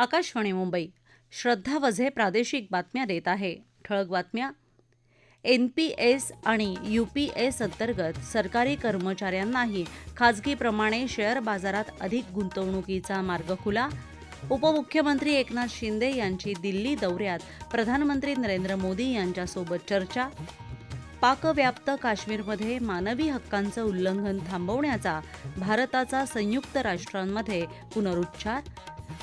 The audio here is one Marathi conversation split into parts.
आकाशवाणी मुंबई. श्रद्धा वझे प्रादेशिक बातम्या देत आहे. ठळक बातम्या. एन पी एस आणि यू पी एस अंतर्गत सरकारी कर्मचाऱ्यांनाही खाजगीप्रमाणे शेअर बाजारात अधिक गुंतवणुकीचा मार्ग खुला. उपमुख्यमंत्री एकनाथ शिंदे यांची दिल्ली दौऱ्यात प्रधानमंत्री नरेंद्र मोदी यांच्यासोबत चर्चा. पाकव्याप्त काश्मीरमध्ये मानवी हक्कांचं उल्लंघन थांबवण्याचा भारताचा संयुक्त राष्ट्रांमध्ये पुनरुच्चार.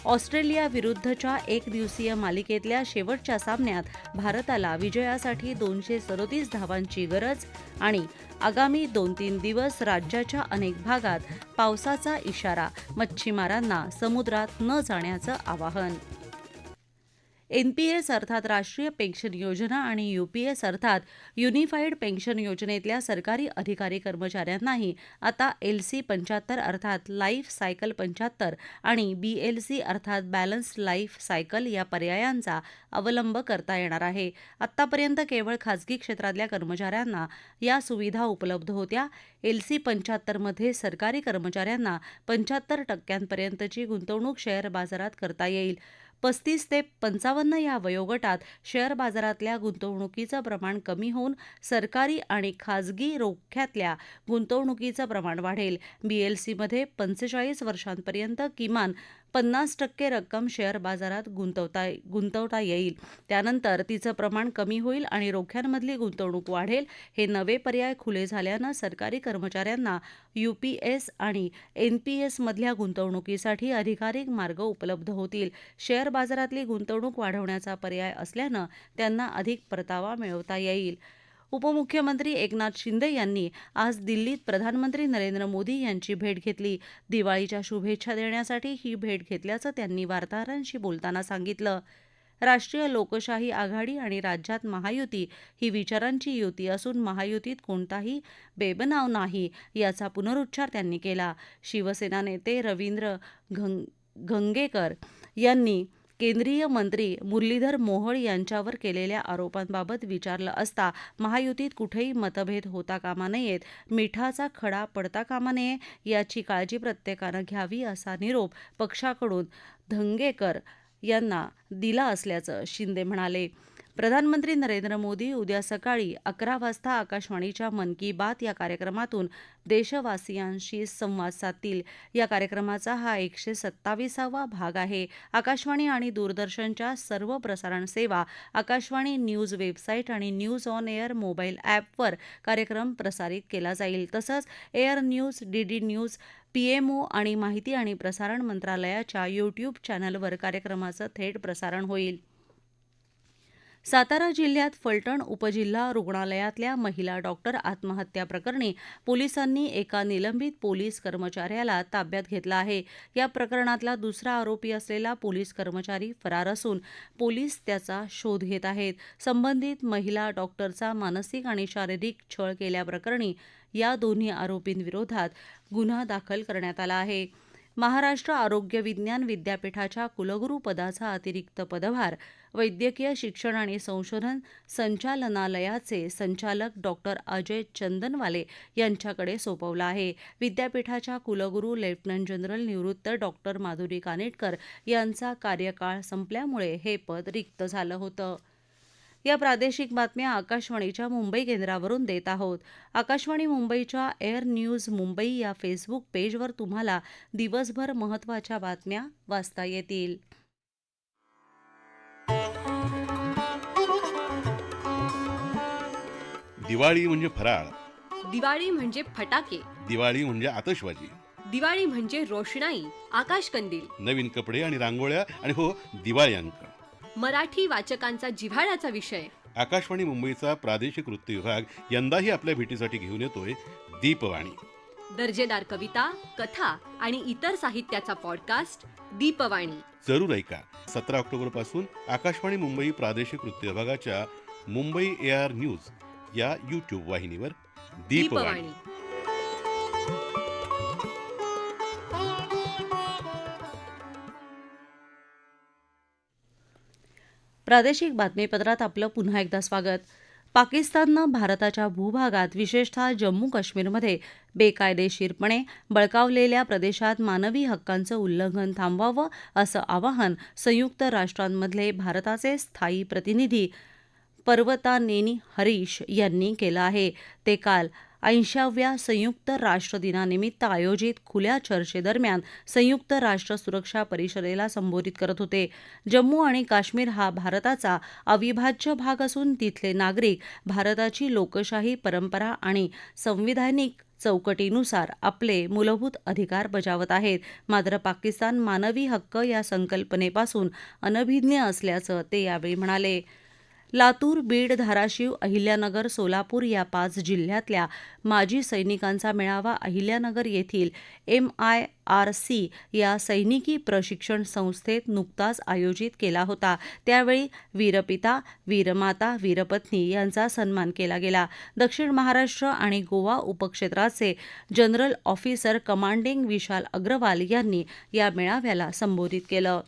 ऑस्ट्रेलियाविरुद्धच्या एक एकदिवसीय मालिकेतल्या शेवटच्या सामन्यात भारताला विजयासाठी दोनशे सदोतीस धावांची गरज आणि आगामी दोन तीन दिवस राज्याच्या अनेक भागात पावसाचा इशारा मच्छीमारांना समुद्रात न जाण्याचं आवाहन. एनपीएस अर्थात राष्ट्रीय पेन्शन योजना आणि यूपीएस अर्थात युनिफाईड पेन्शन योजनेतल्या सरकारी अधिकारी कर्मचाऱ्यांनाही आता एल सी पंच्याहत्तर अर्थात लाईफ सायकल पंच्याहत्तर आणि बीएलसी अर्थात बॅलन्स्ड लाईफ सायकल या पर्यायांचा अवलंब करता येणार आहे. आत्तापर्यंत केवळ खाजगी क्षेत्रातल्या कर्मचाऱ्यांना या सुविधा उपलब्ध होत्या. एल सी पंच्याहत्तरमध्ये सरकारी कर्मचाऱ्यांना पंच्याहत्तर टक्क्यांपर्यंतची गुंतवणूक शेअर बाजारात करता येईल. पस्तीस ते पंचावन्न या वयोगटात शेअर बाजारातल्या गुंतवणुकीचं प्रमाण कमी होऊन सरकारी आणि खाजगी रोख्यातल्या गुंतवणुकीचं प्रमाण वाढेल. बीएलसीमध्ये पंचेचाळीस वर्षांपर्यंत किमान पन्नास टक्के रक्कम शेअर बाजारात गुंतवता गुंतवता येईल. त्यानंतर तिचं प्रमाण कमी होईल आणि रोख्यांमधली गुंतवणूक वाढेल. हे नवे पर्याय खुले झाल्यानं सरकारी कर्मचाऱ्यांना यूपीएस आणि एनपीएसमधल्या गुंतवणुकीसाठी अधिकाधिक मार्ग उपलब्ध होतील. शेअर बाजारातली गुंतवणूक वाढवण्याचा पर्याय असल्यानं त्यांना अधिक परतावा मिळवता येईल. उपमुख्यमंत्री एकनाथ शिंदे यांनी आज दिल्लीत प्रधानमंत्री नरेंद्र मोदी यांची भेट घेतली. दिवाळीच्या शुभेच्छा देण्यासाठी ही भेट घेतल्याचं त्यांनी वार्ताहरांशी बोलताना सांगितलं. राष्ट्रीय लोकशाही आघाडी आणि राज्यात महायुती ही विचारांची युती असून महायुतीत कोणताही बेबनाव नाही याचा पुनरुच्चार त्यांनी केला. शिवसेना नेते रवींद्र घं गंगेकर यांनी केंद्रीय मंत्री मुरलीधर मोहोळ यांच्यावर केलेल्या आरोपांबाबत विचारलं असता महायुतीत कुठेही मतभेद होता कामा नयेत मिठाचा खडा पडता कामा नये याची काळजी प्रत्येकानं घ्यावी असा निरोप पक्षाकडून धंगेकर यांना दिला असल्याचं शिंदे म्हणाले. प्रधानमंत्री नरेंद्र मोदी उद्या सकाळी अकरा वाजता आकाशवाणीच्या मन की बात या कार्यक्रमातून देशवासियांशी संवाद साधतील. या कार्यक्रमाचा हा एकशे सत्तावीसावा भाग आहे. आकाशवाणी आणि दूरदर्शनच्या सर्व प्रसारण सेवा आकाशवाणी न्यूज वेबसाईट आणि न्यूज ऑन एअर मोबाईल ॲपवर कार्यक्रम प्रसारित केला जाईल. तसंच air news DD news PMO आणि माहिती आणि प्रसारण मंत्रालयाच्या यूट्यूब चॅनलवर कार्यक्रमाचं थेट प्रसारण होईल. सातारा जिल्ह्यात फलटण उपजिल्हा रुग्णालयातल्या महिला डॉक्टर आत्महत्या प्रकरणी पोलिसांनी एका निलंबित पोलीस कर्मचाऱ्याला ताब्यात घेतला आहे. या प्रकरणातला दुसरा आरोपी असलेला पोलीस कर्मचारी फरार असून पोलीस त्याचा शोध घेत आहेत. संबंधित महिला डॉक्टरचा मानसिक आणि शारीरिक छळ केल्याप्रकरणी या दोन्ही आरोपींविरोधात गुन्हा दाखल करण्यात आला आहे. महाराष्ट्र आरोग्य विज्ञान विद्यापीठाच्या कुलगुरुपदाचा अतिरिक्त पदभार वैद्यकीय शिक्षण आणि संशोधन संचालनालयाचे संचालक डॉक्टर अजय चंदनवाले यांच्याकडे सोपवला आहे. विद्यापीठाच्या कुलगुरू लेफ्टनंट जनरल निवृत्त डॉक्टर माधुरी कानेटकर यांचा कार्यकाळ संपल्यामुळे हे पद रिक्त झालं होतं. या प्रादेशिक बातम्या आकाशवाणीच्या मुंबई केंद्रावरून देत आहोत. आकाशवाणी मुंबईच्या एअर न्यूज मुंबई या फेसबुक पेजवर तुम्हाला दिवसभर महत्त्वाच्या बातम्या वाचता येतील. दिवाळी म्हणजे फराळ. दिवाळी म्हणजे फटाके. दिवाळी म्हणजे आतषबाजी दिवाळी म्हणजे रोषणाई आकाशकंदील. नवीन कपडे आणि रांगोळ्या आणि हो दिवाळी अंक. मराठी वाचकांचा जिव्हाळ्याचा विषय. आकाशवाणी मुंबईचा प्रादेशिक वृत्त विभाग यंदाही आपल्या भेटीसाठी घेऊन येतोय दीपवाणी. दर्जेदार कविता कथा आणि इतर साहित्याचा पॉडकास्ट दीपवाणी. जरूर ऐका. सतरा ऑक्टोबरपासून आकाशवाणी मुंबई प्रादेशिक वृत्त विभागाच्या मुंबई ए आर न्यूज या यूट्यूब वाहिनीवर दीपवाणी. प्रादेशिक बातमीपत्रात आपलं पुन्हा एकदा स्वागत. पाकिस्ताननं भारताच्या भूभागात विशेषतः जम्मू काश्मीरमध्ये बेकायदेशीरपणे बळकावलेल्या प्रदेशात मानवी हक्कांचं उल्लंघन थांबवावं असं आवाहन संयुक्त राष्ट्रांमधले भारताचे स्थायी प्रतिनिधी पर्वतानेनी हरीश यांनी केलं आहे. ते काल ऐंशाव्या संयुक्त राष्ट्र दिनानिमित्त आयोजित खुल्या चर्चेदरम्यान संयुक्त राष्ट्र सुरक्षा परिषदेला संबोधित करत होते. जम्मू आणि काश्मीर हा भारताचा अविभाज्य भाग असून तिथले नागरिक भारताची लोकशाही परंपरा आणि संविधानिक चौकटीनुसार आपले मूलभूत अधिकार बजावत आहेत. मात्र पाकिस्तान मानवी हक्क या संकल्पनेपासून अनभिज्ञ असल्याचं ते यावेळी म्हणाले. लातूर बीड धाराशिव अहिल्यानगर सोलापूर या पाच जिल्ह्यातल्या माजी सैनिकांचा मेळावा अहिल्यानगर येथील एम आय आर सी या सैनिकी प्रशिक्षण संस्थेत नुकताच आयोजित केला होता. त्यावेळी वीरपिता वीरमाता वीरपत्नी यांचा सन्मान केला गेला. दक्षिण महाराष्ट्र आणि Goa उपक्षेत्राचे general officer commanding Vishal Agrawal यांनी या मेळाव्याला संबोधित केलं.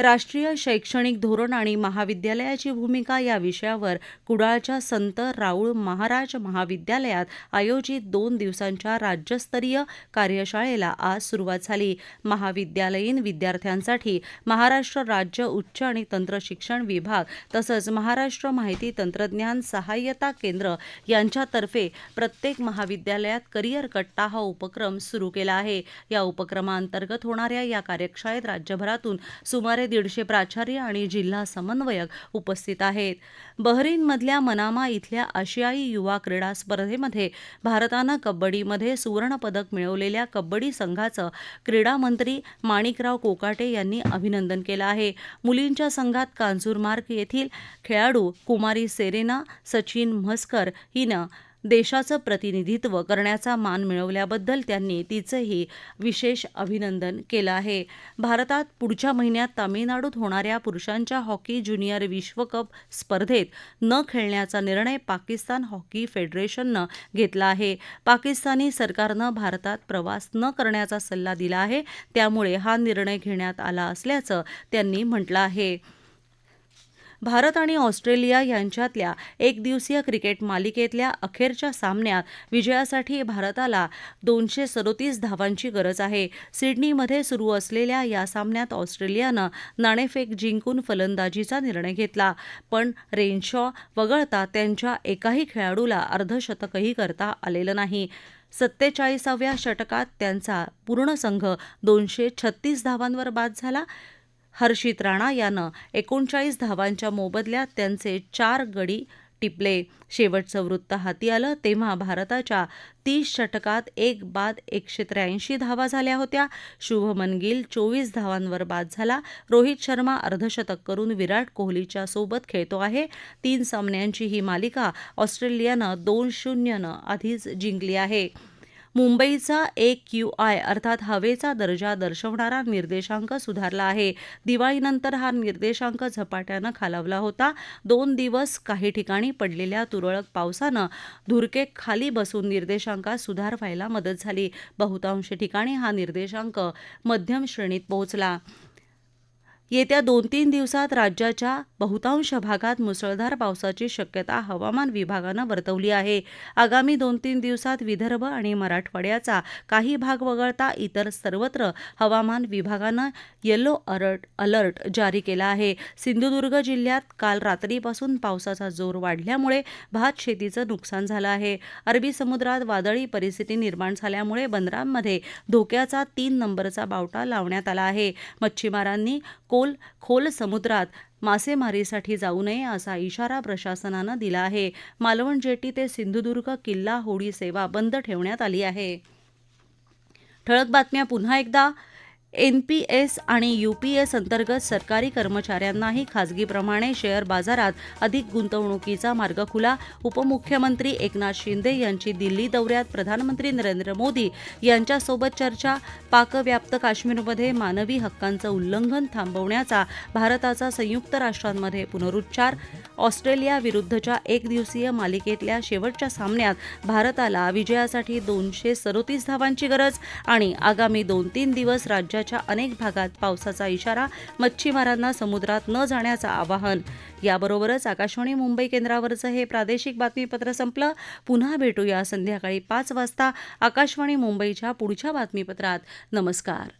राष्ट्रीय शैक्षणिक धोरण आणि महाविद्यालयाची भूमिका या विषयावर कुडाळच्या संत राऊळ महाराज महाविद्यालयात आयोजित दोन दिवसांच्या राज्यस्तरीय कार्यशाळेला आज सुरुवात झाली. महाविद्यालयीन विद्यार्थ्यांसाठी महाराष्ट्र राज्य उच्च आणि तंत्र शिक्षण विभाग तसंच महाराष्ट्र माहिती तंत्रज्ञान सहाय्यता केंद्र यांच्यातर्फे प्रत्येक महाविद्यालयात करिअर कट्टा हा उपक्रम सुरू केला आहे. या उपक्रमाअंतर्गत होणाऱ्या या कार्यशाळेत राज्यभरातून सुमारे दीडशे प्राचार्य आणि जिल्हा समन्वयक उपस्थित आहेत. बहरीनमधल्या मनामा इथल्या आशियाई युवा क्रीडा स्पर्धेमध्ये भारतानं कबड्डीमध्ये सुवर्णपदक मिळवलेल्या कबड्डी संघाचं क्रीडा मंत्री माणिकराव कोकाटे यांनी अभिनंदन केलं आहे. मुलींच्या संघात कांजूरमार्ग येथील खेळाडू कुमारी सेरेना सचिन म्हस्कर हिनं देशाचं प्रतिनिधित्व करण्याचा मान मिळवल्याबद्दल त्यांनी तिचंही विशेष अभिनंदन केलं आहे. भारतात पुढच्या महिन्यात तामिळनाडूत होणाऱ्या पुरुषांच्या हॉकी ज्युनियर विश्वकप स्पर्धेत न खेळण्याचा निर्णय पाकिस्तान हॉकी फेडरेशननं घेतला आहे. पाकिस्तानी सरकारनं भारतात प्रवास न करण्याचा सल्ला दिला आहे. त्यामुळे हा निर्णय घेण्यात आला असल्याचं त्यांनी म्हटलं आहे. भारत आणि ऑस्ट्रेलिया यांच्यातल्या एकदिवसीय क्रिकेट मालिकेतल्या अखेरच्या सामन्यात विजयासाठी भारताला दोनशे सदोतीस धावांची गरज आहे. सिडनीमध्ये सुरू असलेल्या या सामन्यात ऑस्ट्रेलियानं नाणेफेक जिंकून फलंदाजीचा निर्णय घेतला. पण रेनशॉ वगळता त्यांच्या एकाही खेळाडूला अर्धशतकही करता आलेलं नाही. सत्तेचाळीसाव्या षटकात त्यांचा पूर्ण संघ दोनशे छत्तीस धावांवर बाद झाला. हर्षित राणा यानं एकोणचाळीस धावांच्या मोबदल्यात त्यांचे चार गडी टिपले. शेवटचं वृत्त हाती आलं तेव्हा भारताच्या तीस षटकात एक बाद एकशे त्र्याऐंशी धावा झाल्या होत्या. शुभमन गिल चोवीस धावांवर बाद झाला. रोहित शर्मा अर्धशतक करून विराट कोहलीच्या सोबत खेळतो आहे. तीन सामन्यांची ही मालिका ऑस्ट्रेलियानं दोन शून्यनं आधीच जिंकली आहे. मुंबईचा एक क्यू आय अर्थात हवेचा दर्जा दर्शवणारा निर्देशांक सुधारला आहे. दिवाळीनंतर हा निर्देशांक झपाट्यानं खालावला होता. दोन दिवस काही ठिकाणी पडलेल्या तुरळक पावसानं धुरके खाली बसून निर्देशांकात सुधार व्हायला मदत झाली. बहुतांश ठिकाणी हा निर्देशांक मध्यम श्रेणीत पोहोचला. येत्या दोन तीन दिवसात राज्याच्या बहुतांश भागात मुसळधार पावसाची शक्यता हवामान विभागानं वर्तवली आहे. आगामी दोन तीन दिवसात विदर्भ आणि मराठवाड्याचा काही भाग वगळता इतर सर्वत्र हवामान विभागानं येलो अलर्ट अलर्ट जारी केला आहे. सिंधुदुर्ग जिल्ह्यात काल रात्रीपासून पावसाचा जोर वाढल्यामुळे भात शेतीचं नुकसान झालं आहे. अरबी समुद्रात वादळी परिस्थिती निर्माण झाल्यामुळे बंदरांमध्ये धोक्याचा तीन नंबरचा बावटा लावण्यात आला आहे. मच्छीमारांनी को खोल खोल समुद्रात मासेमारीसाठी जाऊ नये असा इशारा प्रशासनानं दिला आहे. मालवण जेटी ते सिंधुदुर्ग किल्ला होडी सेवा बंद ठेवण्यात आली आहे. ठळक बातम्या पुन्हा एकदा. एन पी एस आणि यू पी एस अंतर्गत सरकारी कर्मचाऱ्यांनाही खाजगीप्रमाणे शेअर बाजारात अधिक गुंतवणुकीचा मार्ग खुला. उपमुख्यमंत्री एकनाथ शिंदे यांची दिल्ली दौऱ्यात प्रधानमंत्री नरेंद्र मोदी यांच्यासोबत चर्चा. पाकव्याप्त काश्मीरमध्ये मानवी हक्कांचं उल्लंघन थांबवण्याचा भारताचा संयुक्त राष्ट्रांमध्ये पुनरुच्चार. ऑस्ट्रेलिया विरुद्धच्या एकदिवसीय मालिकेतल्या शेवटच्या सामन्यात भारताला विजयासाठी दोनशे सदोतीस धावांची गरज आणि आगामी दोन तीन दिवस राज्यात राज्याच्या अनेक भागात पावसाचा इशारा मच्छीमारांना समुद्रात न जाण्याचं आवाहन. याबरोबरच आकाशवाणी मुंबई केंद्रावरचं हे प्रादेशिक बातमीपत्र संपलं. पुन्हा भेटूया संध्याकाळी पाच वाजता आकाशवाणी मुंबईच्या पुढच्या बातमीपत्रात. नमस्कार.